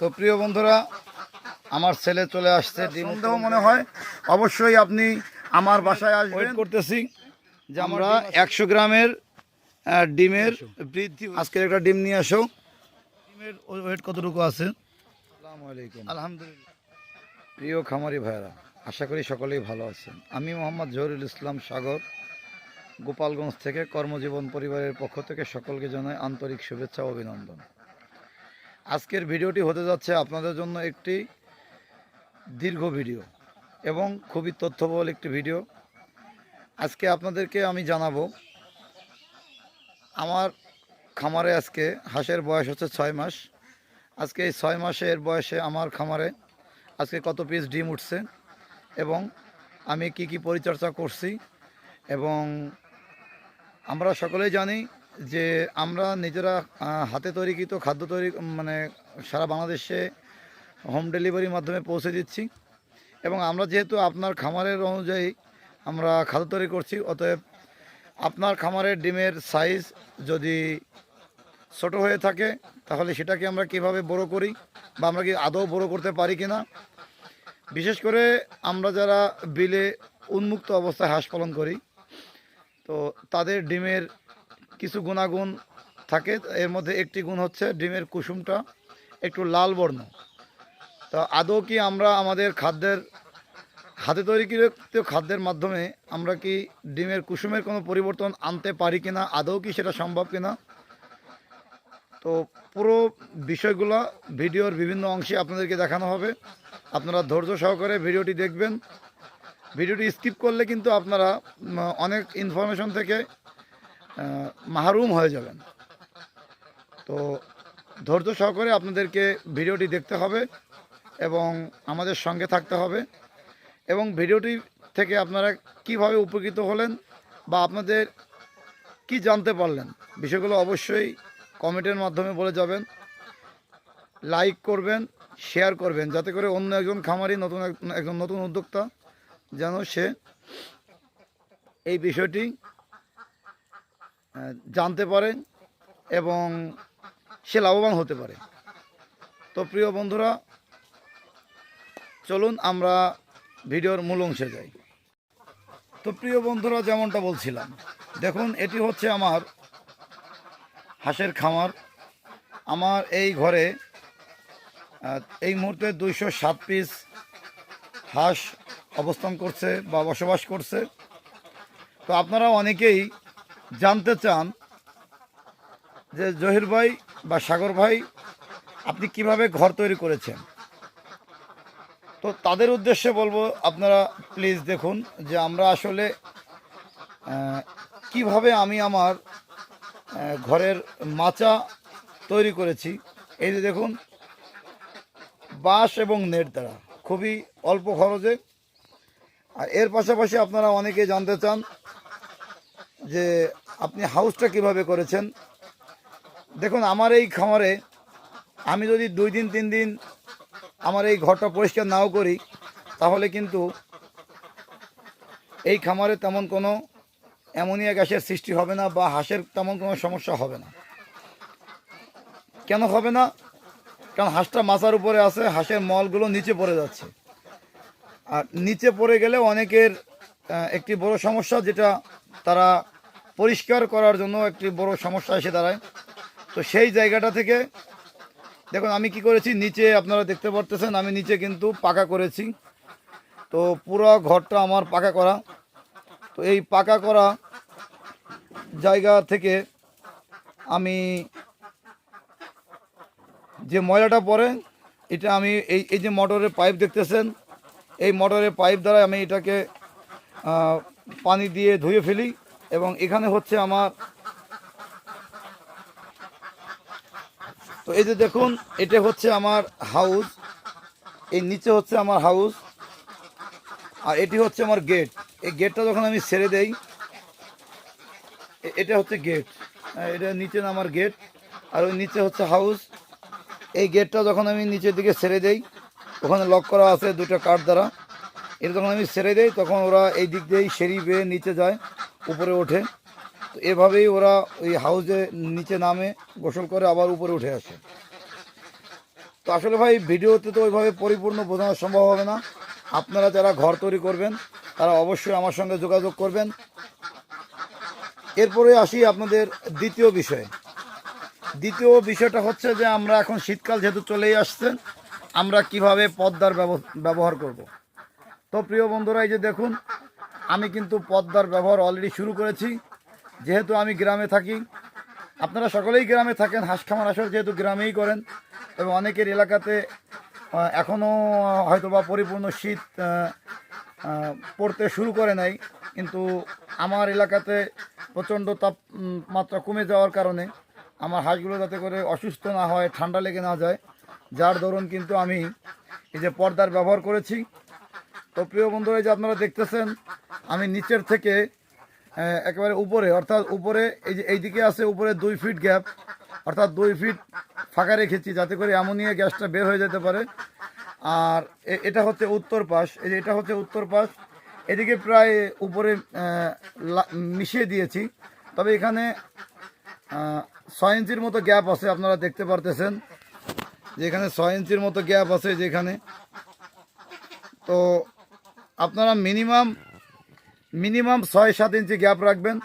তো প্রিয় বন্ধুরা আমার ছেলে চলে আসছে সন্দেহ মনে হয়। অবশ্যই আপনি আমার বাসায় আসবেন। ওয়েট করতেছি। যে আমরা একশো গ্রামের ডিমের বৃদ্ধি আজকের একটা ডিম নিয়ে আসো। ডিমের ওয়েট কতটুকু আছে? আসসালামু আলাইকুম। আলহামদুলিল্লাহ। প্রিয় খামারি ভাইরা আশা করি সকলেই ভালো আছেন। আমি মোহাম্মদ জহরুল ইসলাম সাগর গোপালগঞ্জ থেকে কর্মজীবন পরিবারের পক্ষ থেকে সকলকে জানাই আন্তরিক শুভেচ্ছা অভিনন্দন। আজকের ভিডিওটি হতে যাচ্ছে আপনাদের জন্য একটি দীর্ঘ ভিডিও এবং খুবই তথ্যবহুল একটি ভিডিও। আজকে আপনাদেরকে আমি জানাব, আমার খামারে আজকে হাঁসের বয়স হচ্ছে ছয় মাস। আজকে এই ছয় মাসের বয়সে আমার খামারে আজকে কত পিস ডিম উঠছে এবং আমি কি কি পরিচর্যা করছি এবং আমরা সকলেই জানি যে আমরা নিজেরা হাতে তৈরিকৃত খাদ্য তৈরি মানে সারা বাংলাদেশে হোম ডেলিভারির মাধ্যমে পৌঁছে দিচ্ছি। এবং আমরা যেহেতু আপনার খামারের অনুযায়ী আমরা খাদ্য তৈরি করছি, অতএব আপনার খামারের ডিমের সাইজ যদি ছোট হয়ে থাকে, তাহলে সেটাকে আমরা কীভাবে বড় করি বা আমরা কি আদৌ বড় করতে পারি কি না বিশেষ করে আমরা যারা বিলে উন্মুক্ত অবস্থায় হাঁস পালন করি, তো তাদের ডিমের কিছু গুণাগুণ থাকে। এর মধ্যে একটি গুণ হচ্ছে ডিমের কুসুমটা একটু লাল বর্ণ। তো আদৌ কি আমরা আমাদের খাদ্যের হাতে তৈরিকৃত খাদ্যের মাধ্যমে আমরা কি ডিমের কুসুমের কোনো পরিবর্তন আনতে পারি কিনা, আদৌ কি সেটা সম্ভব কিনা? তো পুরো বিষয়গুলো ভিডিওর বিভিন্ন অংশে আপনাদেরকে দেখানো হবে। আপনারা ধৈর্য সহকারে ভিডিওটি দেখবেন। ভিডিওটি স্কিপ করলে কিন্তু আপনারা অনেক ইনফরমেশন থেকে মাহরুম হয়ে যাবেন। তো ধৈর্য সহকারে আপনাদেরকে ভিডিওটি দেখতে হবে এবং আমাদের সঙ্গে থাকতে হবে এবং ভিডিওটি থেকে আপনারা কীভাবে উপকৃত হলেন বা আপনাদের কি জানতে পারলেন, বিষয়গুলো অবশ্যই কমেন্টের মাধ্যমে বলে যাবেন। লাইক করবেন, শেয়ার করবেন, যাতে করে অন্য একজন খামারি, নতুন এক- একজন নতুন উদ্যোক্তা যেন সে এই বিষয়টি জানতে পারে এবং সে লাভবান হতে পারে। তো প্রিয় বন্ধুরা, চলুন আমরা ভিডিওর মূল অংশে যাই। তো প্রিয় বন্ধুরা, যেমনটা বলছিলাম, দেখুন, এটি হচ্ছে আমার হাঁসের খামার। আমার এই ঘরে এই মুহূর্তে দুইশো সাত পিস হাঁস অবস্থান করছে বা বসবাস করছে। তো আপনারা অনেকেই জানতে চান যে জহির ভাই বা সাগর ভাই, আপনি কীভাবে ঘর তৈরি করেছেন? তো তাদের উদ্দেশ্যে বলব, আপনারা প্লিজ দেখুন যে আমরা আসলে কীভাবে আমি আমার ঘরের মাচা তৈরি করেছি। এই যে দেখুন, বাঁশ এবং নেট দ্বারা, খুবই অল্প খরচে। আর এর পাশাপাশি আপনারা অনেকে জানতে চান যে আপনি হাউসটা কীভাবে করেছেন? দেখুন, আমার এই খামারে আমি যদি দুই দিন, তিন দিন আমার এই ঘরটা পরিষ্কার নাও করি, তাহলে কিন্তু এই খামারে তেমন কোনো অ্যামোনিয়া গ্যাসের সৃষ্টি হবে না বা হাঁসের তেমন কোনো সমস্যা হবে না। কেন হবে না? কারণ হাঁসটা মাথার উপরে আছে, হাঁসের মলগুলো নিচে পড়ে যাচ্ছে। আর নিচে পড়ে গেলে অনেকের একটি বড় সমস্যা, যেটা তারা পরিষ্কার করার জন্য একটি বড় সমস্যা এসে দাঁড়ায়। তো সেই জায়গাটা থেকে, দেখুন, আমি কি করেছি? নিচে আপনারা দেখতে পারতেছেন, আমি নিচে কিন্তু পাকা করেছি। তো পুরো ঘরটা আমার পাকা করা। তো এই পাকা করা জায়গা থেকে আমি যে ময়লাটা পরে এটা আমি এই এই যে মোটরের পাইপ দেখতেছেন, এই মোটরের পাইপ দ্বারা আমি এটাকে পানি দিয়ে ধুয়ে ফেলি। এবং এখানে হচ্ছে আমার তো এই যে দেখুন, এটা হচ্ছে আমার হাউস, এই নিচে হচ্ছে আমার হাউস, আর এটি হচ্ছে আমার গেট। এই গেটটা যখন আমি ছেড়ে দেই এটা হচ্ছে গেট। এটা নিচে আমার গেট, আর ওই নিচে হচ্ছে হাউস। এই গেটটা যখন আমি নিচের দিকে ছেড়ে দেই, ওখানে লক করা আছে দুটো কাঠ দ্বারা। এটা যখন আমি ছেড়ে দেই, তখন ওরা এই দিক দিয়েই সিঁড়ি বেয়ে নিচে যায়। উপরে ওঠে। তো এভাবেই ওরা ওই হাউসে নিচে নামে, গোসল করে আবার উপরে উঠে আসে। তো আসলে ভাই, ভিডিওতে তো ওইভাবে পরিপূর্ণ বোঝানো সম্ভব হবে না। আপনারা যারা ঘর তৈরি করবেন, তারা অবশ্যই আমার সঙ্গে যোগাযোগ করবেন। এরপরে আসি আপনাদের দ্বিতীয় বিষয়ে। দ্বিতীয় বিষয়টা হচ্ছে যে, আমরা এখন শীতকাল যেহেতু চলেই আসছে, আমরা কীভাবে পদ্মার ব্যব- ব্যবহার করব। তো প্রিয় বন্ধুরা, এই যে দেখুন আমি কিন্তু পদ্মার ব্যবহার অলরেডি শুরু করেছি। যেহেতু আমি গ্রামে থাকি, আপনারা সকলেই গ্রামে থাকেন হাঁস খামার আসর যেহেতু গ্রামেই করেন, এবং অনেকের এলাকাতে এখনও হয়তো বা পরিপূর্ণ শীত পড়তে শুরু করে নাই, কিন্তু আমার এলাকাতে প্রচণ্ড তাপমাত্রা কমে যাওয়ার কারণে আমার হাঁসগুলো যাতে করে অসুস্থ না হয়, ঠান্ডা লেগে না যায়, যার দরুন কিন্তু আমি এই যে পর্দার ব্যবহার করেছি তো প্রিয় বন্ধুরা, এই যে আপনারা দেখতেছেন, আমি নিচের থেকে একেবারে উপরে, অর্থাৎ উপরে, এই যে এইদিকে আছে, উপরে দুই ফিট গ্যাপ অর্থাৎ দুই ফিট ফাঁকা রেখেছি, যাতে করে অ্যামোনিয়া গ্যাসটা বের হয়ে যেতে পারে। আর এটা হচ্ছে উত্তর পাশ, এই যে এটা হচ্ছে উত্তর পাশ, এদিকে প্রায় উপরে মিশিয়ে দিয়েছি। তবে এখানে ছয় ইঞ্চির মতো গ্যাপ আছে, আপনারা দেখতে পারতেছেন, যে এখানে ছয় ইঞ্চির মতো গ্যাপ আছে যেখানে তো আপনারা মিনিমাম মিনিমাম ছয়, সাত ইঞ্চি গ্যাপ রাখবেন।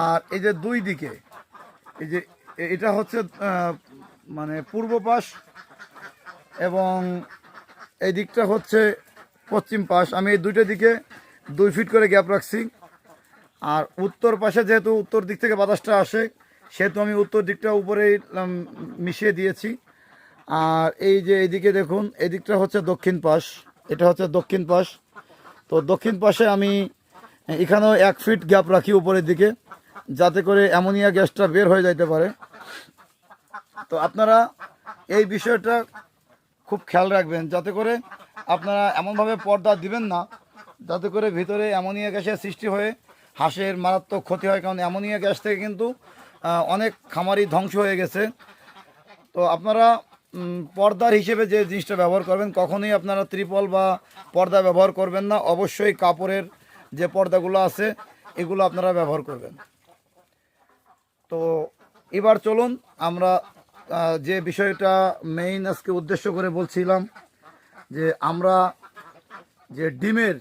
আর এই যে দুই দিকে, এই যে এটা হচ্ছে মানে পূর্ব পাশ এবং এই দিকটা হচ্ছে পশ্চিম পাশ। আমি এই দুইটা দিকে দুই ফিট করে গ্যাপ রাখছি। আর উত্তর পাশে যেহেতু উত্তর দিক থেকে বাতাসটা আসে, সেহেতু আমি উত্তর দিকটা উপরে মিশিয়ে দিয়েছি। আর এই যে এইদিকে দেখুন, এদিকটা হচ্ছে দক্ষিণ পাশ। এটা হচ্ছে দক্ষিণ পাশ। তো দক্ষিণ পাশে আমি এখানেও এক ফিট গ্যাপ রাখি উপরের দিকে, যাতে করে অ্যামোনিয়া গ্যাসটা বের হয়ে যাইতে পারে। তো আপনারা এই বিষয়টা খুব খেয়াল রাখবেন, যাতে করে আপনারা এমনভাবে পর্দা দিবেন না, যাতে করে ভিতরে অ্যামোনিয়া গ্যাসের সৃষ্টি হয়ে হাঁসের মারাত্মক ক্ষতি হয়, কারণ অ্যামোনিয়া গ্যাস থেকে কিন্তু অনেক খামারি ধ্বংস হয়ে গেছে। তো আপনারা পর্দার হিসেবে যে জিনিসটা ব্যবহার করবেন, কখনোই আপনারা ত্রিপল বা পর্দা ব্যবহার করবেন না। অবশ্যই কাপড়ের যে পর্দাগুলো আছে, এগুলো আপনারা ব্যবহার করবেন। তো এবার চলুন, আমরা যে বিষয়টা মেইন আজকে উদ্দেশ্য করে বলছিলাম, যে আমরা যে ডিমের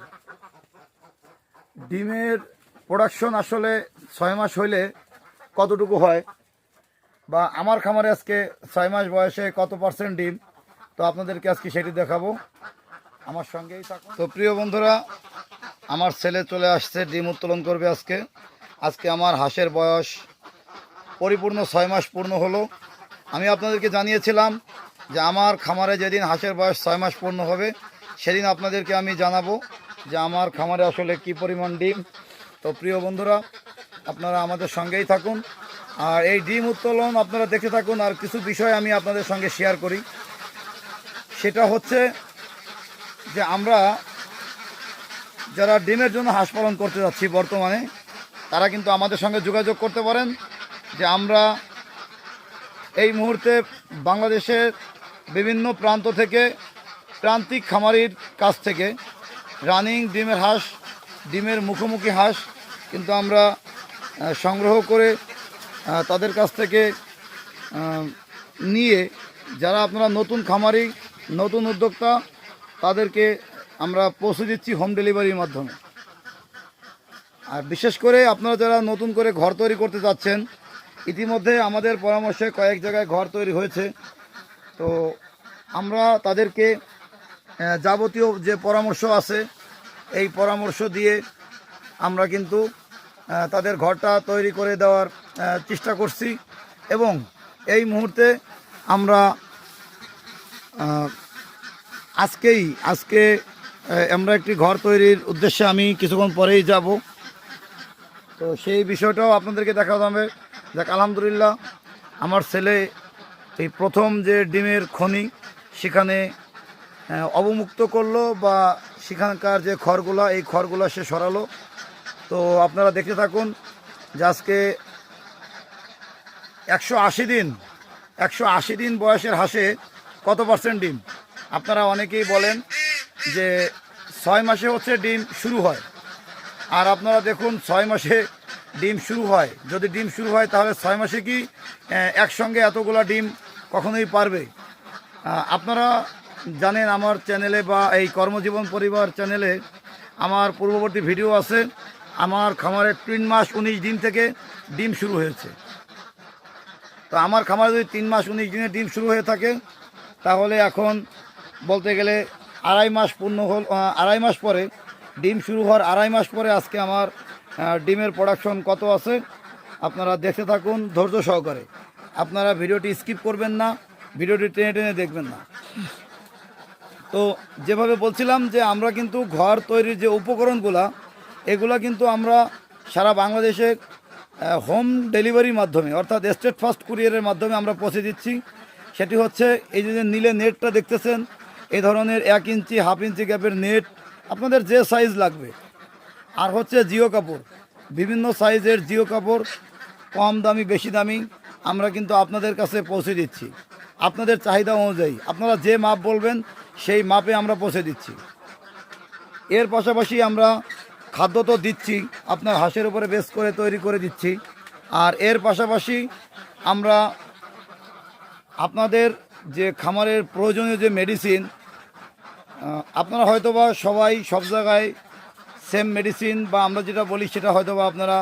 ডিমের প্রোডাকশন আসলে ছয় মাস হইলে কতটুকু হয়? বা আমার খামারে আজকে ছয় মাস বয়সে কত পার্সেন্ট ডিম? তো আপনাদেরকে আজকে সেটি দেখাবো। আমার সঙ্গেই থাকুন। তো প্রিয় বন্ধুরা, আমার ছেলে চলে আসছে, ডিম উত্তোলন করবে আজকে। আজকে আমার হাঁসের বয়স পরিপূর্ণ ছয় মাস পূর্ণ হলো। আমি আপনাদেরকে জানিয়েছিলাম যে আমার খামারে যেদিন হাঁসের বয়স ছয় মাস পূর্ণ হবে, সেদিন আপনাদেরকে আমি জানাব যে আমার খামারে আসলে কি পরিমাণ ডিম। তো প্রিয় বন্ধুরা, আপনারা আমাদের সঙ্গেই থাকুন। আর এই ডিম উত্তোলন আপনারা দেখে থাকুন, আর কিছু বিষয় আমি আপনাদের সঙ্গে শেয়ার করি। সেটা হচ্ছে যে আমরা যারা ডিমের জন্য হাঁস পালন করতে যাচ্ছি বর্তমানে, তারা কিন্তু আমাদের সঙ্গে যোগাযোগ করতে পারেন যে আমরা এই মুহূর্তে বাংলাদেশের বিভিন্ন প্রান্ত থেকে প্রান্তিক খামারির কাছ থেকে রানিং ডিমের হাঁস, ডিমের মুখোমুখি হাঁস কিন্তু আমরা সংগ্রহ করে তাদের কাছ থেকে নিয়ে যারা আপনারা নতুন খামারি, নতুন উদ্যোক্তা, তাদেরকে আমরা পৌঁছে দিচ্ছি হোম ডেলিভারির মাধ্যমে। আর বিশেষ করে আপনারা যারা নতুন করে ঘর তৈরি করতে যাচ্ছেন, ইতিমধ্যে আমাদের পরামর্শে কয়েক জায়গায় ঘর তৈরি হয়েছে। তো আমরা তাদেরকে যাবতীয় যে পরামর্শ আছে, এই পরামর্শ দিয়ে আমরা কিন্তু তাদের ঘরটা তৈরি করে দেওয়ার চেষ্টা করছি। এবং এই মুহূর্তে আমরা আজকেই, আজকে আমরা একটি ঘর তৈরির উদ্দেশ্যে আমি কিছুক্ষণ পরেই যাব। তো সেই বিষয়টাও আপনাদেরকে দেখা যাবে দেখ আলহামদুলিল্লাহ, আমার ছেলে এই প্রথম যে ডিমের খনি সেখানে অবমুক্ত করল বা সেখানকার যে খড়গুলা, এই খড়গুলা সে সরালো। তো আপনারা দেখতে থাকুন যে আজকে একশো আশি দিন, একশো আশি দিন বয়সের হাঁসে কত পার্সেন্ট ডিম? আপনারা অনেকেই বলেন যে ছয় মাসে হচ্ছে ডিম শুরু হয়। আর আপনারা দেখুন, ছয় মাসে ডিম শুরু হয়। যদি ডিম শুরু হয়, তাহলে ছয় মাসে কি একসঙ্গে এতগুলো ডিম কখনোই পারবে? আপনারা জানেন আমার চ্যানেলে বা এই কর্মজীবন পরিবার চ্যানেলে আমার পূর্ববর্তী ভিডিও আছে। আমার খামারের তিন মাস উনিশ দিন থেকে ডিম শুরু হয়েছে। তো আমার খামারে যদি তিন মাস, উনিশ দিনে ডিম শুরু হয়ে থাকে, তাহলে এখন বলতে গেলে আড়াই মাস পূর্ণ হল আড়াই মাস পরে, ডিম শুরু হওয়ার আড়াই মাস পরে আজকে আমার ডিমের প্রোডাকশন কত আছে, আপনারা দেখতে থাকুন ধৈর্য সহকারে। আপনারা ভিডিওটি স্কিপ করবেন না, ভিডিওটি টেনে টেনে দেখবেন না। তো যেভাবে বলছিলাম যে আমরা কিন্তু ঘর তৈরির যে উপকরণগুলা, এগুলা কিন্তু আমরা সারা বাংলাদেশে হোম ডেলিভারির মাধ্যমে, অর্থাৎ স্টেট ফার্স্ট কুরিয়ারের মাধ্যমে আমরা পৌঁছে দিচ্ছি। সেটি হচ্ছে, এই যে নীলে নেটটা দেখতেছেন, এই ধরনের এক ইঞ্চি হাফ ইঞ্চি গ্যাপের নেট আপনাদের যে সাইজ লাগবে। আর হচ্ছে জিও কাপড়, বিভিন্ন সাইজের জিও কাপড়, কম দামি, বেশি দামি, আমরা কিন্তু আপনাদের কাছে পৌঁছে দিচ্ছি। আপনাদের চাহিদা অনুযায়ী, আপনারা যে মাপ বলবেন, সেই মাপে আমরা পৌঁছে দিচ্ছি। এর পাশাপাশি আমরা খাদ্য তো দিচ্ছি, আপনার হাঁসের উপরে বেস করে তৈরি করে দিচ্ছি। আর এর পাশাপাশি আমরা আপনাদের যে খামারের প্রয়োজনীয় যে মেডিসিন আপনারা হয়তোবা সবাই সব জায়গায় সেম মেডিসিন বা আমরা যেটা বলি সেটা হয়তোবা আপনারা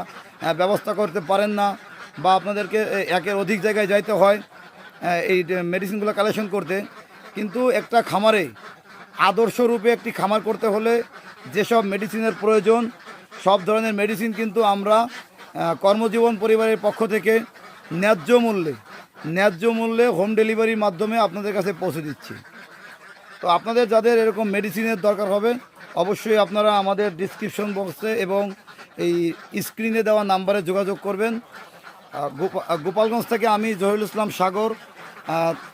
ব্যবস্থা করতে পারেন না বা আপনাদেরকে একের অধিক জায়গায় যাইতে হয় এই মেডিসিনগুলো কালেকশন করতে। কিন্তু একটা খামারে আদর্শরূপে একটি খামার করতে হলে যেসব মেডিসিনের প্রয়োজন, সব ধরনের মেডিসিন কিন্তু আমরা কর্মজীবন পরিবারের পক্ষ থেকে ন্যায্য মূল্যে ন্যায্য মূল্যে হোম ডেলিভারির মাধ্যমে আপনাদের কাছে পৌঁছে দিচ্ছি। তো আপনাদের যাদের এরকম মেডিসিনের দরকার হবে, অবশ্যই আপনারা আমাদের ডিসক্রিপশন বক্সে এবং এই স্ক্রিনে দেওয়া নাম্বারে যোগাযোগ করবেন। গোপালগঞ্জ থেকে আমি জহিরুল ইসলাম সাগর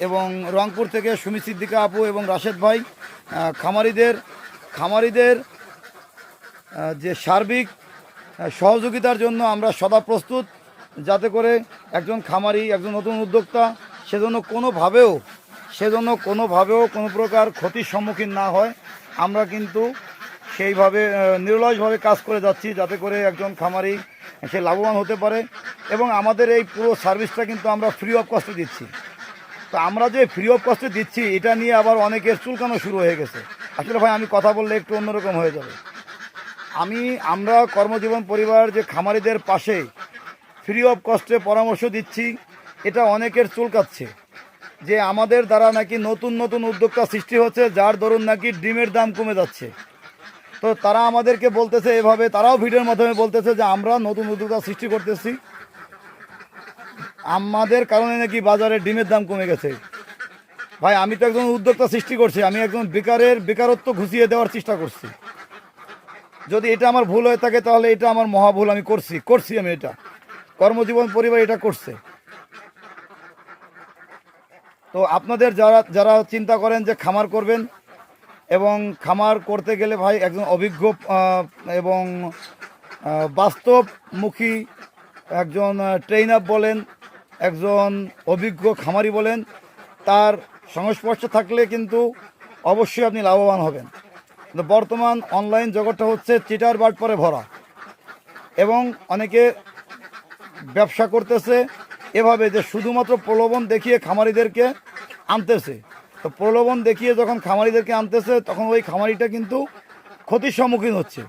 এবং রংপুর থেকে সুমি সিদ্দিকা আপু এবং রাশেদ ভাই খামারিদের খামারিদের যে সার্বিক সহযোগিতার জন্য আমরা সদা প্রস্তুত, যাতে করে একজন খামারি, একজন নতুন উদ্যোক্তা সেজন্য কোনোভাবেও সেজন্য কোনোভাবেও কোনো প্রকার ক্ষতির সম্মুখীন না হয়। আমরা কিন্তু সেইভাবে নিরলসভাবে কাজ করে যাচ্ছি, যাতে করে একজন খামারি সে লাভবান হতে পারে এবং আমাদের এই পুরো সার্ভিসটা কিন্তু আমরা ফ্রি অফ কস্টে দিচ্ছি। তো আমরা যে ফ্রি অফ কস্টে দিচ্ছি, এটা নিয়ে আবার অনেকের চুলকানো শুরু হয়ে গেছে। আসলে ভাই, আমি কথা বললে একটু অন্যরকম হয়ে যাবে। আমি, আমরা কর্মজীবন পরিবার যে খামারিদের পাশে ফ্রি অফ কস্টে পরামর্শ দিচ্ছি, এটা অনেকের চুলকাচ্ছে। যে আমাদের দ্বারা নাকি নতুন নতুন উদ্যোক্তা সৃষ্টি হচ্ছে, যার দরুন নাকি ডিমের দাম কমে যাচ্ছে। তো তারা আমাদেরকে বলতেছে এভাবে, তারাও ভিডিওর মাধ্যমে বলতেছে যে আমরা নতুন উদ্যোক্তা সৃষ্টি করতেছি। আমাদের কারণে নাকি বাজারে ডিমের দাম কমে গেছে। ভাই, আমি তো একজন উদ্যোক্তা সৃষ্টি করছি, আমি একজন বেকারের বেকারত্ব ঘুষিয়ে দেওয়ার চেষ্টা করছি। যদি এটা আমার ভুল হয়ে থাকে, তাহলে এটা আমার মহাভুল আমি করছি করছি আমি এটা। কর্মজীবন পরিবার এটা করছে। তো আপনাদের যারা যারা চিন্তা করেন যে খামার করবেন, এবং খামার করতে গেলে ভাই একজন অভিজ্ঞ এবং বাস্তবমুখী একজন ট্রেন আপ বলেন একজন অভিজ্ঞ খামারি বলেন, তার সংস্পর্শে থাকলে কিন্তু অবশ্যই আপনি লাভবান হবেন। কিন্তু বর্তমান অনলাইন জগৎটা হচ্ছে চিটার বাট পরে ভরা। এবং অনেকে ব্যবসা করতেছে, এভাবে যে শুধুমাত্র প্রলোভন দেখিয়ে খামারিদেরকে আনতেছে। তো প্রলোভন দেখিয়ে যখন খামারিদেরকে আনতেছে, তখন ওই খামারিটা কিন্তু ক্ষতির সম্মুখীন হচ্ছে।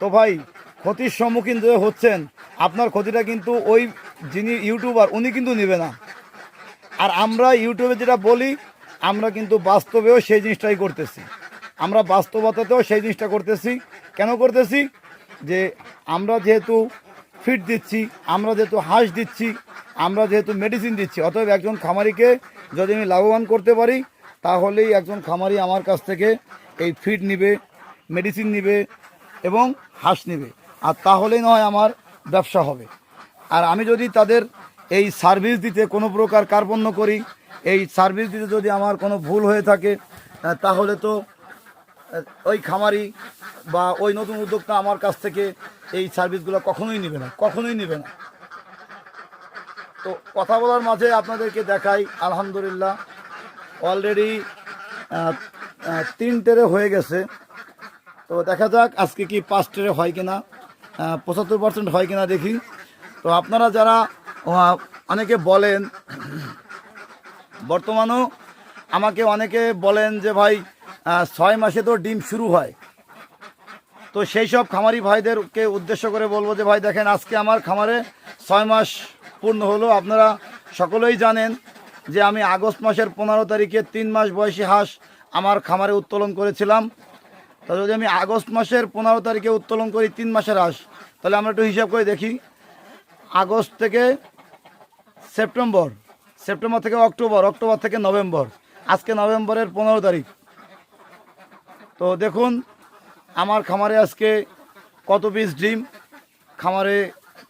তো ভাই ক্ষতির সম্মুখীন যে হচ্ছেন, আপনার ক্ষতিটা কিন্তু ওই যিনি ইউটিউবার, উনি কিন্তু নেবে না। আর আমরা ইউটিউবে যেটা বলি, আমরা কিন্তু বাস্তবেও সেই জিনিসটাই করতেছি। আমরা বাস্তবতাতেও সেই জিনিসটা করতেছি। কেন করতেছি? যে আমরা যেহেতু ফিট দিচ্ছি, আমরা যেহেতু হাঁস দিচ্ছি, আমরা যেহেতু মেডিসিন দিচ্ছি, অতএব একজন খামারিকে যদি আমি লাভবান করতে পারি, তাহলেই একজন খামারি আমার কাছ থেকে এই ফিড নিবে মেডিসিন নিবে এবং হাঁস নিবে। আর তাহলেই নয় আমার ব্যবসা হবে। আর আমি যদি তাদের এই সার্ভিস দিতে কোনো প্রকার কার্পণ্য করি, এই সার্ভিস দিতে যদি আমার কোনো ভুল হয়ে থাকে তাহলে তো ওই খামারি বা ওই নতুন উদ্যোক্তা আমার কাছ থেকে এই সার্ভিসগুলো কখনোই নেবে না, কখনোই নেবে না। তো কথা বলার মাঝে আপনাদেরকে দেখাই, আলহামদুলিল্লাহ অলরেডি তিন টেরে হয়ে গেছে। তো দেখা যাক আজকে কি পাঁচ টেরে হয় কিনা। পঁচাত্তর পার্সেন্ট হয় কিনা দেখি। তো আপনারা যারা অনেকে বলেন, বর্তমানেও আমাকে অনেকে বলেন যে ভাই ছয় মাসে তো ডিম শুরু হয়। তো সেই সব খামারি ভাইদেরকে উদ্দেশ্য করে বলব যে ভাই, দেখেন, আজকে আমার খামারে ছয় মাস পূর্ণ হলো। আপনারা সকলেই জানেন যে আমি আগস্ট মাসের পনেরো তারিখে তিন মাস বয়সী হাঁস আমার খামারে উত্তোলন করেছিলাম। তো যদি আমি আগস্ট মাসের পনেরো তারিখে উত্তোলন করি, তিন মাসের হাঁস তাহলে আমরা একটু হিসাব করে দেখি। আগস্ট থেকে সেপ্টেম্বর সেপ্টেম্বর থেকে অক্টোবর অক্টোবর থেকে নভেম্বর, আজকে নভেম্বরের পনেরো তারিখ। তো দেখুন, আমার খামারে আজকে কত পিস ডিম খামারে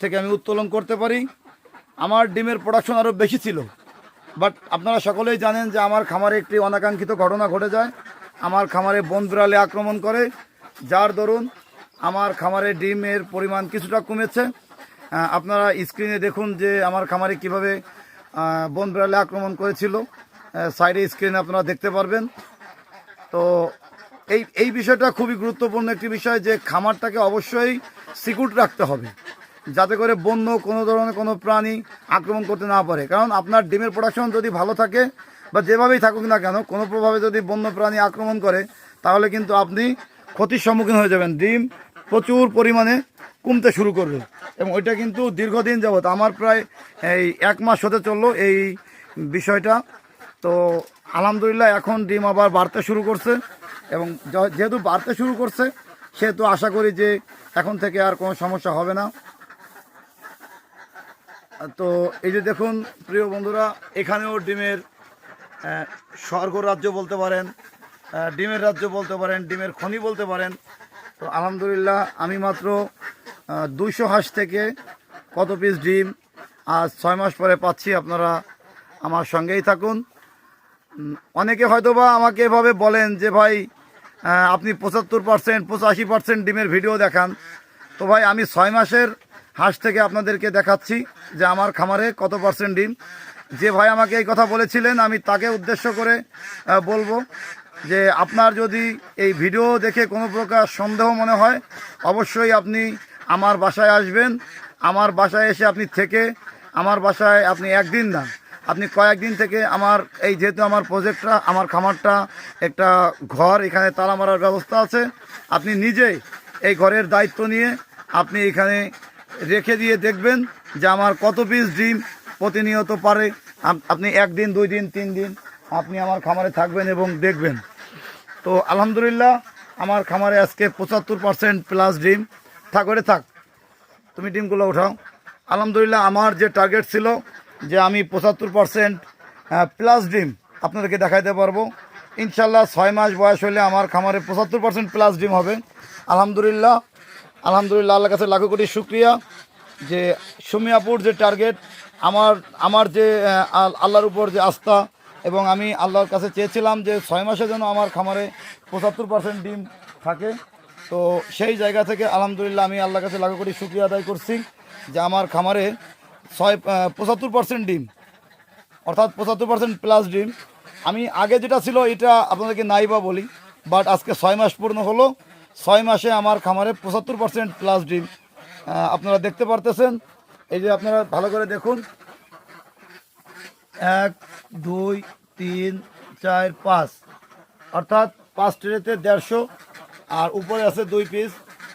থেকে আমি উত্তোলন করতে পারি। আমার ডিমের প্রোডাকশন আরও বেশি ছিল। বাট আপনারা সকলেই জানেন যে আমার খামারে একটি অনাকাঙ্ক্ষিত ঘটনা ঘটে যায়। আমার খামারে বন বিড়ালে আক্রমণ করে। যার দরুন আমার খামারে ডিমের পরিমাণ কিছুটা কমেছে। আপনারা স্ক্রিনে দেখুন যে আমার খামারে কীভাবে বন বিড়ালে আক্রমণ করেছিল। সাইডে স্ক্রিনে আপনারা দেখতে পারবেন। তো এই এই বিষয়টা খুবই গুরুত্বপূর্ণ একটি বিষয় যে খামারটাকে অবশ্যই সিকিউর রাখতে হবে। যাতে করে বন্য কোনো ধরনের কোনো প্রাণী আক্রমণ করতে না পারে। কারণ আপনার ডিমের প্রোডাকশন যদি ভালো থাকে বা যেভাবেই থাকুক না কেন, কোনো প্রভাবে যদি বন্য প্রাণী আক্রমণ করে, তাহলে কিন্তু আপনি ক্ষতির সম্মুখীন হয়ে যাবেন। ডিম প্রচুর পরিমাণে কমতে শুরু করবে। এবং ওইটা কিন্তু দীর্ঘদিন যাবত আমার প্রায় এই এক মাস হতে চলল এই বিষয়টা। তো আলহামদুলিল্লাহ এখন ডিম আবার বাড়তে শুরু করছে। এবং যেহেতু বাড়তে শুরু করছে, সেহেতু আশা করি যে এখন থেকে আর কোনো সমস্যা হবে না। তো এই যে দেখুন, প্রিয় বন্ধুরা, এখানেও ডিমের স্বর্গ রাজ্য বলতে পারেন ডিমের রাজ্য বলতে পারেন, ডিমের খনি বলতে পারেন। তো আলহামদুলিল্লাহ, আমি মাত্র দুইশো হাঁস থেকে কত পিস ডিম আজ ছয় মাস পরে পাচ্ছি। আপনারা আমার সঙ্গেই থাকুন। অনেকে হয়তোবা আমাকে এভাবে বলেন যে, ভাই আপনি পঁচাত্তর পার্সেন্ট পঁচাশি পার্সেন্ট ডিমের ভিডিও দেখান। তো ভাই, আমি ছয় মাসের হাঁস থেকে আপনাদেরকে দেখাচ্ছি যে আমার খামারে কত পার্সেন্ট ডিম। যে ভাই আমাকে এই কথা বলেছিলেন, আমি তাকে উদ্দেশ্য করে বলব যে আপনার যদি এই ভিডিও দেখে কোনো প্রকার সন্দেহ মনে হয়, অবশ্যই আপনি আমার বাসায় আসবেন। আমার বাসায় এসে আপনি থেকে, আমার বাসায় আপনি একদিন না, আপনি কয়েকদিন থেকে আমার, এই যেহেতু আমার প্রজেক্টটা, আমার খামারটা, একটা ঘর, এখানে তালা মারার ব্যবস্থা আছে। আপনি নিজেই এই ঘরের দায়িত্ব নিয়ে আপনি এখানে রেখে দিয়ে দেখবেন যে আমার কত পিস ডিম প্রতিনিয়ত পারে। আপ- আপনি একদিন, দুই দিন, তিন দিন আপনি আমার খামারে থাকবেন এবং দেখবেন। তো আলহামদুলিল্লাহ, আমার খামারে আজকে পঁচাত্তর পার্সেন্ট প্লাস ডিম। থাক, ওরে থাক, তুমি ডিমগুলো উঠাও আলহামদুলিল্লাহ, আমার যে টার্গেট ছিল যে আমি পঁচাত্তর পার্সেন্ট প্লাস ডিম আপনাদেরকে দেখাইতে পারব। ইনশাল্লাহ ছয় মাস বয়স হলে আমার খামারে পঁচাত্তর পার্সেন্ট প্লাস ডিম হবে। আলহামদুলিল্লাহ আলহামদুলিল্লাহ আল্লাহ কাছে লাখো কোটি শুক্রিয়া যে সুমিয়াপুর যে টার্গেট আমার আমার যে আল্লাহর উপর যে আস্থা এবং আমি আল্লাহর কাছে চেয়েছিলাম যে ছয় মাসের জন্য আমার খামারে পঁচাত্তর পার্সেন্ট ডিম থাকে। তো সেই জায়গা থেকে আলহামদুলিল্লাহ আমি আল্লাহর কাছে লাখো কোটি শুক্রিয়া আদায় করছি যে আমার খামারে ছয় পঁচাত্তর পার্সেন্ট ডিম, অর্থাৎ পঁচাত্তর পার্সেন্ট প্লাস ডিম। আমি আগে যেটা ছিল এটা আপনাদেরকে নাইবা বলি বাট আজকে ছয় মাস পূর্ণ হলো। ছয় মাসে আমার খামারে পঁচাত্তর পার্সেন্ট প্লাস ডিম আপনারা দেখতে পারতেছেন। এই যে আপনারা ভালো করে দেখুন। এক, দুই, তিন, চার, পাঁচ। অর্থাৎ পাঁচ ট্রেতে দেড়শো, আর উপরে আছে দুই পিস।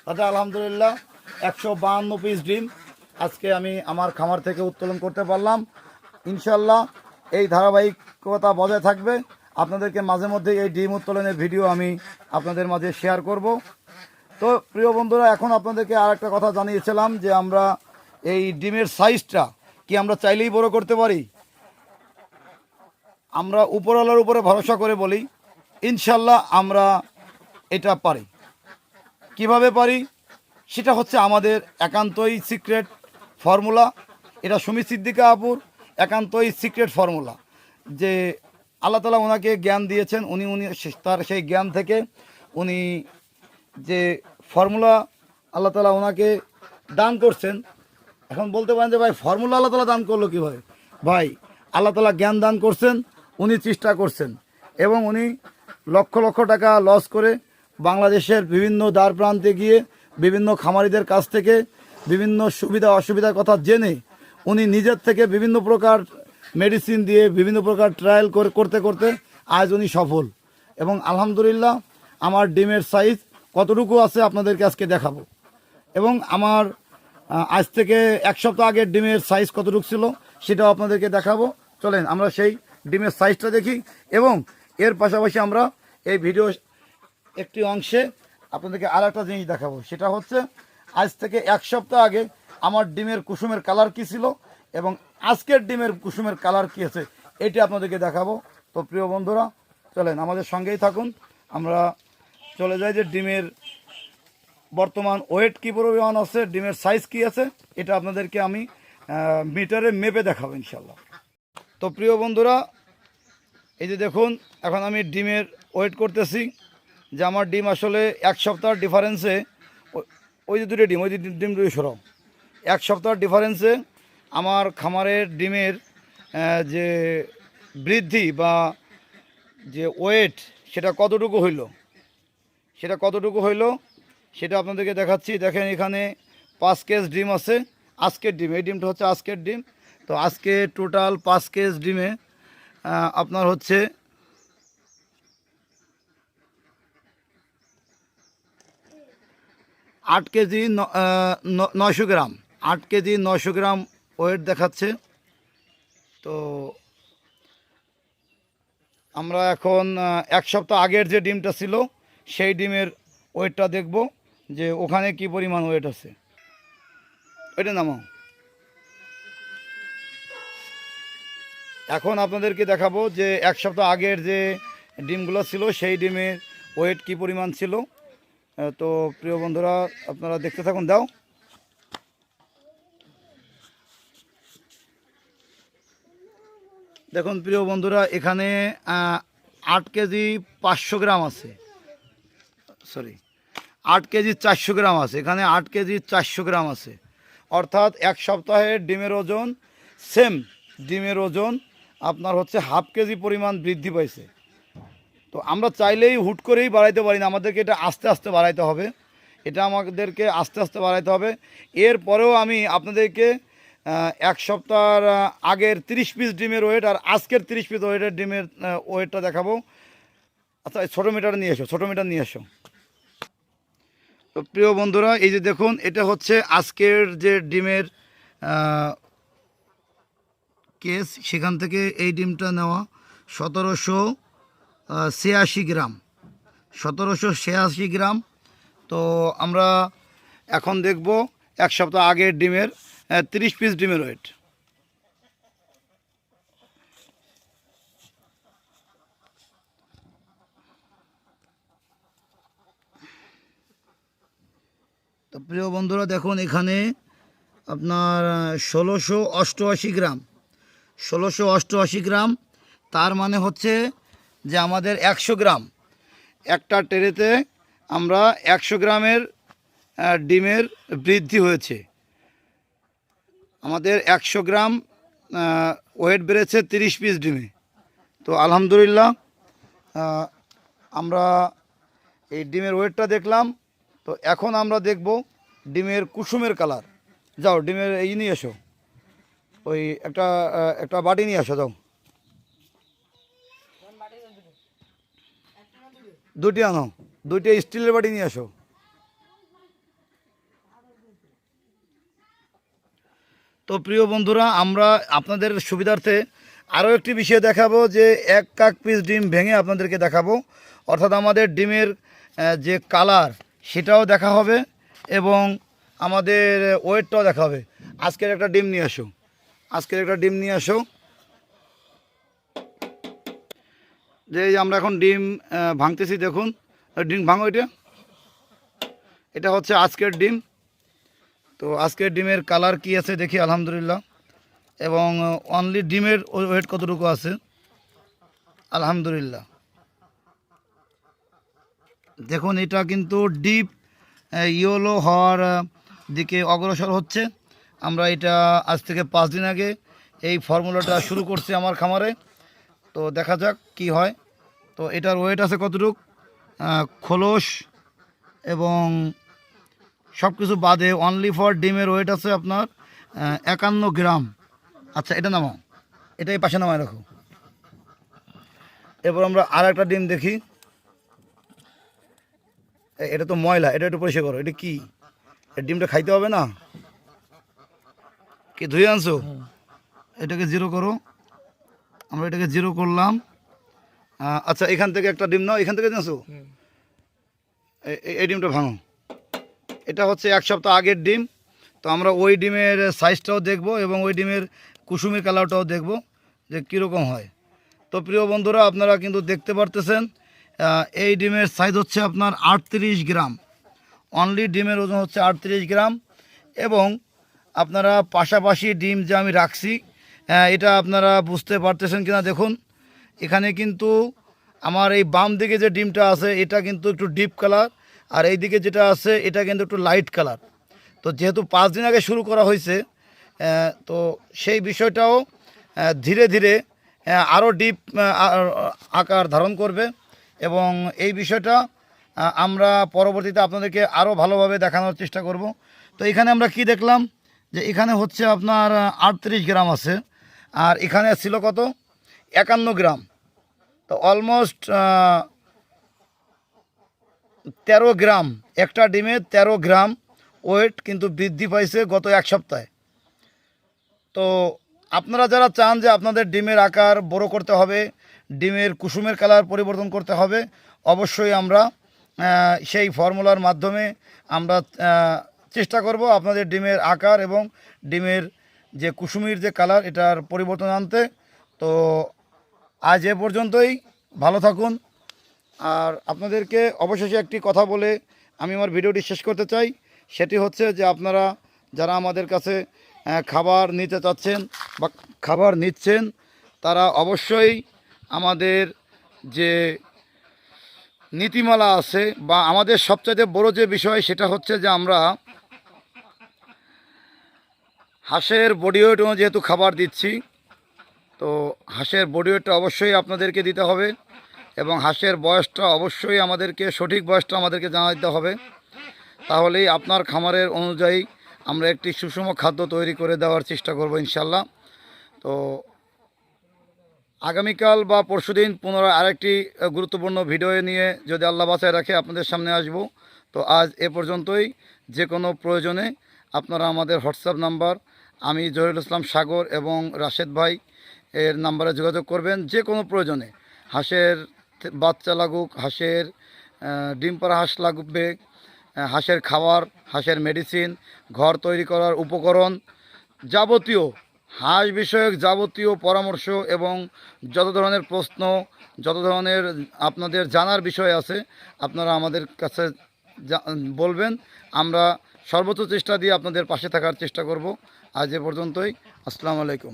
তাতে আলহামদুলিল্লাহ একশো বাহান্ন পিস ডিম। আজকে আমি আমার খামার থেকে উত্তোলন করতে পারলাম। ইনশাল্লাহ এই ধারাবাহিকতা বজায় থাকবে। আপনাদেরকে মাঝে মধ্যে এই ডিম উত্তোলনের ভিডিও আমি আপনাদের মাঝে শেয়ার করব। তো প্রিয় বন্ধুরা, এখন আপনাদেরকে আর একটা কথা জানিয়েছিলাম যে আমরা এই ডিমের সাইজটা কি আমরা চাইলেই বড় করতে পারি? আমরা উপরওয়ালার উপরে ভরসা করে বলি ইনশাল্লাহ আমরা এটা পারি। কীভাবে পারি? সেটা হচ্ছে আমাদের একান্তই সিক্রেট ফর্মুলা এটা সুমি সিদ্দিকা আপুর একান্তই সিক্রেট ফর্মুলা যে আল্লাহ তালা ওনাকে জ্ঞান দিয়েছেন, উনি উনি তার সেই জ্ঞান থেকে উনি যে ফর্মুলা আল্লাহ তালা ওনাকে দান করছেন এখন বলতে পারেন যে ভাই ফর্মুলা আল্লাহ তালা দান করল কীভাবে? ভাই, আল্লাহ তালা জ্ঞান দান করছেন, উনি চেষ্টা করছেন এবং উনি লক্ষ লক্ষ টাকা লস করে বাংলাদেশের বিভিন্ন দ্বার প্রান্তে গিয়ে বিভিন্ন খামারিদের কাছ থেকে বিভিন্ন সুবিধা অসুবিধার কথা জেনে উনি নিজের থেকে বিভিন্ন প্রকার মেডিসিন দিয়ে বিভিন্ন প্রকার ট্রায়াল করে, করতে করতে উনি সফল। এবং আলহামদুলিল্লাহ আমার ডিমের সাইজ কতটুকু আছে আপনাদেরকে আজকে দেখাবো। এবং আমার আজ থেকে এক সপ্তাহ আগের ডিমের সাইজ কতটুকু ছিল সেটাও আপনাদেরকে দেখাবো। চলেন, আমরা সেই ডিমের সাইজটা দেখি এবং এর পাশাপাশি আমরা এই ভিডিও একটি অংশে আপনাদেরকে আর একটা জিনিস দেখাবো। সেটা হচ্ছে, আজ থেকে এক সপ্তাহ আগে আমার ডিমের কুসুমের কালার কি ছিল এবং আজকের ডিমের কুসুমের কালার কি আছে, এটি আপনাদেরকে দেখাবো। তো প্রিয় বন্ধুরা, চলেন, আমাদের সঙ্গেই থাকুন। আমরা চলে যাই যে ডিমের বর্তমান ওয়েট কী পরিমাণ আছে, ডিমের সাইজ কি আছে, এটা আপনাদেরকে আমি মিটারে মেপে দেখাবো ইনশাল্লাহ তো প্রিয় বন্ধুরা, এই যে দেখুন, এখন আমি ডিমের ওয়েট করতেছি, যে আমার ডিম আসলে এক সপ্তাহ ডিফারেন্সে ওই যে দুটো ডিম, ওই যে ডিম দুটো সরাও এক সপ্তাহ ডিফারেন্সে আমার খামারের ডিমের যে বৃদ্ধি বা যে ওয়েট, সেটা কতটুকু হইল? সেটা কতটুকু হইল? সেটা আপনাদেরকে দেখাচ্ছি। দেখেন এখানে পাঁচ কেজ ডিম আছে। আজকের ডিম এই ডিমটা হচ্ছে আজকের ডিম। তো আজকে টোটাল পাঁচ কেজ ডিমে আপনার হচ্ছে আট কেজি ন- আহ, নয়শো গ্রাম। আট কেজি নয়শো গ্রাম ওয়েট দেখাচ্ছে। তো আমরা এখন এক সপ্তাহ আগের যে ডিমটা ছিল সেই ডিমের ওয়েটটা দেখব। যে ওখানে কি পরিমাণ ওয়েট আছে? ওইটা নামাও। এখন আপনাদেরকে দেখাবো যে এক সপ্তাহ আগের যে ডিমগুলো ছিল, সেই ডিমের ওয়েট কি পরিমাণ ছিল। তো প্রিয় বন্ধুরা, আপনারা দেখতে থাকুন, দাও। দেখুন প্রিয় বন্ধুরা, এখানে আট কেজি পাঁচশো গ্রাম আছে। সরি আট কেজি চারশো গ্রাম আছে। এখানে আট কেজি চারশো গ্রাম আছে। অর্থাৎ এক সপ্তাহের ডিমের ওজন সেম ডিমের ওজন আপনার হচ্ছে হাফ কেজি পরিমাণ বৃদ্ধি পাইছে। তো আমরা চাইলেই হুট করেই বাড়াইতে পারি না। আমাদেরকে এটা আস্তে আস্তে বাড়াইতে হবে। এটা আমাদেরকে আস্তে আস্তে বাড়াইতে হবে। এরপরেও আমি আপনাদেরকে এক সপ্তাহ আগের তিরিশ পিস ডিমের ওয়েট আর আজকের তিরিশ পিস ওয়েটের ডিমের ওয়েটটা দেখাবো। আচ্ছা ছোটো মিটার নিয়ে এসো, ছোটো মিটার নিয়ে এসো। তো প্রিয় বন্ধুরা, এই যে দেখুন, এটা হচ্ছে আজকের যে ডিমের কেস, সেখান থেকে এই ডিমটা নেওয়া সতেরোশো ছিয়াশি গ্রাম। সতেরোশো ছিয়াশি গ্রাম। তো আমরা এখন দেখব এক সপ্তাহ আগের ডিমের তিরিশ পিস ডিমের ওয়েট তো প্রিয় বন্ধুরা, দেখুন এখানে আপনার ষোলোশো অষ্টআশি গ্রাম। ষোলোশো অষ্টআশি গ্রাম, তার মানে হচ্ছে যে আমাদের একশো গ্রাম। একটা ট্রেতে আমরা একশো গ্রামের ডিমের বৃদ্ধি হয়েছে। আমাদের একশো গ্রাম ওয়েট বেড়েছে তিরিশ পিস ডিমে। তো আলহামদুলিল্লাহ আমরা এই ডিমের ওয়েটটা দেখলাম। তো এখন আমরা দেখব ডিমের কুসুমের কালার। যাও, ডিমের এই নিয়ে এসো। ওই একটা একটা বাটি নিয়ে আসো, যাও। দুটি আনো, দুইটা স্টিলের বাটি নিয়ে আসো। তো প্রিয় বন্ধুরা, আমরা আপনাদের সুবিধার্থে আরও একটি বিষয় দেখাবো যে এক কাক পিস ডিম ভেঙে আপনাদেরকে দেখাবো। অর্থাৎ আমাদের ডিমের যে কালার সেটাও দেখা হবে এবং আমাদের ওয়েটটাও দেখা হবে। আজকের একটা ডিম নিয়ে আসো। আজকের একটা ডিম নিয়ে আসো। যে আমরা এখন ডিম ভাঙতেছি, দেখুন। ডিম ভাঙো এটা। এটা হচ্ছে আজকের ডিম। তো আজকের ডিমের কালার কি আছে দেখি, আলহামদুলিল্লাহ। এবং অনলি ডিমের ওয়েট কতটুকু আছে? আলহামদুলিল্লাহ। দেখুন, এটা কিন্তু ডিপ ইয়েলো হওয়ার দিকে অগ্রসর হচ্ছে। আমরা এটা আজ থেকে পাঁচ দিন আগে এই ফর্মুলাটা শুরু করছি আমার খামারে। তো দেখা যাক কি হয়। তো এটার ওয়েট আছে কতটুক? খোলস এবং সব কিছু বাদে অনলি ফর ডিমের ওয়েট আছে আপনার একান্ন গ্রাম। আচ্ছা এটা নামাও। এটা এই পাশে নামায় রাখো। এরপর আমরা আর একটা ডিম দেখি। এটা তো ময়লা এটা একটু পরিষ্কার করো এটা কি? ডিমটা খাইতে হবে না? কি ধুয়ে আনছো? এটাকে জিরো করো। আমরা এটাকে জিরো করলাম। আচ্ছা এখান থেকে একটা ডিম নাও এখান থেকে এ- এই ডিমটা ভাঙো। এটা হচ্ছে এক সপ্তাহ আগের ডিম। তো আমরা ওই ডিমের সাইজটাও দেখব এবং ওই ডিমের কুসুমি কালারটাও দেখব যে কীরকম হয়। তো প্রিয় বন্ধুরা আপনারা কিন্তু দেখতে পারতেছেন এই ডিমের সাইজ হচ্ছে আপনার আটত্রিশ গ্রাম। অনলি ডিমের ওজন হচ্ছে আটত্রিশ গ্রাম এবং আপনারা পাশাপাশি ডিম যে আমি রাখছি এটা আপনারা বুঝতে পারতেছেন কিনা দেখুন। এখানে কিন্তু আমার এই বাম দিকে যে ডিমটা আছে, এটা কিন্তু একটু ডিপ কালার আর এই দিকে যেটা আছে, এটা কিন্তু একটু লাইট কালার তো যেহেতু পাঁচ দিন আগে শুরু করা হয়েছে তো সেই বিষয়টাও ধীরে ধীরে আরও ডিপ আকার ধারণ করবে। এবং এই বিষয়টা আমরা পরবর্তীতে আপনাদেরকে আরও ভালোভাবে দেখানোর চেষ্টা করব। তো এখানে আমরা কি দেখলাম? যে এখানে হচ্ছে আপনার আটত্রিশ গ্রাম আছে। আর এখানে ছিল কত? একান্ন গ্রাম। তো অলমোস্ট তেরো গ্রাম। একটা ডিমে তেরো গ্রাম ওয়েট কিন্তু বৃদ্ধি পাইছে গত এক সপ্তাহে। তো আপনারা যারা চান যে আপনাদের ডিমের আকার বড় করতে হবে, ডিমের কুসুমের কালার পরিবর্তন করতে হবে, অবশ্যই আমরা সেই ফর্মুলার মাধ্যমে আমরা চেষ্টা করব আপনাদের ডিমের আকার এবং ডিমের যে কুসুমির যে কালার এটার পরিবর্তন আনতে। তো আজ এ পর্যন্তই, ভালো থাকুন। আর আপনাদেরকে অবশেষে একটি কথা বলে আমি আমার ভিডিওটি শেষ করতে চাই। সেটি হচ্ছে যে আপনারা যারা আমাদের কাছে খাবার নিতে চাচ্ছেন বা খাবার নিচ্ছেন, তারা অবশ্যই আমাদের যে নীতিমালা আছে বা আমাদের সবচাইতে বড় যে বিষয় সেটা হচ্ছে যে আমরা হাঁসের বডি ওয়েট যেহেতু খাবার দিচ্ছি, তো হাঁসের বডি ওয়েটটা অবশ্যই আপনাদেরকে দিতে হবে এবং হাঁসের বয়সটা অবশ্যই আমাদেরকে, সঠিক বয়সটা আমাদেরকে জানা দিতে হবে। তাহলেই আপনার খামারের অনুযায়ী আমরা একটি সুষম খাদ্য তৈরি করে দেওয়ার চেষ্টা করব ইনশাল্লাহ তো আগামীকাল বা পরশুদিন পুনরায় আরেকটি গুরুত্বপূর্ণ ভিডিও নিয়ে যদি আল্লাহ বাঁচায় রাখে, আপনাদের সামনে আসব। তো আজ এ পর্যন্তই। যে কোনো প্রয়োজনে আপনারা আমাদের হোয়াটসঅ্যাপ নাম্বার, আমি জহিরুল ইসলাম সাগর এবং রাশেদ ভাই এর নাম্বারে যোগাযোগ করবেন। যে কোনো প্রয়োজনে হাঁসের বাচ্চা লাগুক, হাঁসের ডিম পাড়া হাঁস লাগবে হাঁসের খাবার, হাঁসের মেডিসিন, ঘর তৈরি করার উপকরণ যাবতীয় হাঁস বিষয়ক যাবতীয় পরামর্শ এবং যত ধরনের প্রশ্ন, যত ধরনের আপনাদের জানার বিষয় আছে, আপনারা আমাদের কাছে বলবেন। আমরা সর্বোচ্চ চেষ্টা দিয়ে আপনাদের পাশে থাকার চেষ্টা করব। আজ এ পর্যন্তই। আসসালামু আলাইকুম।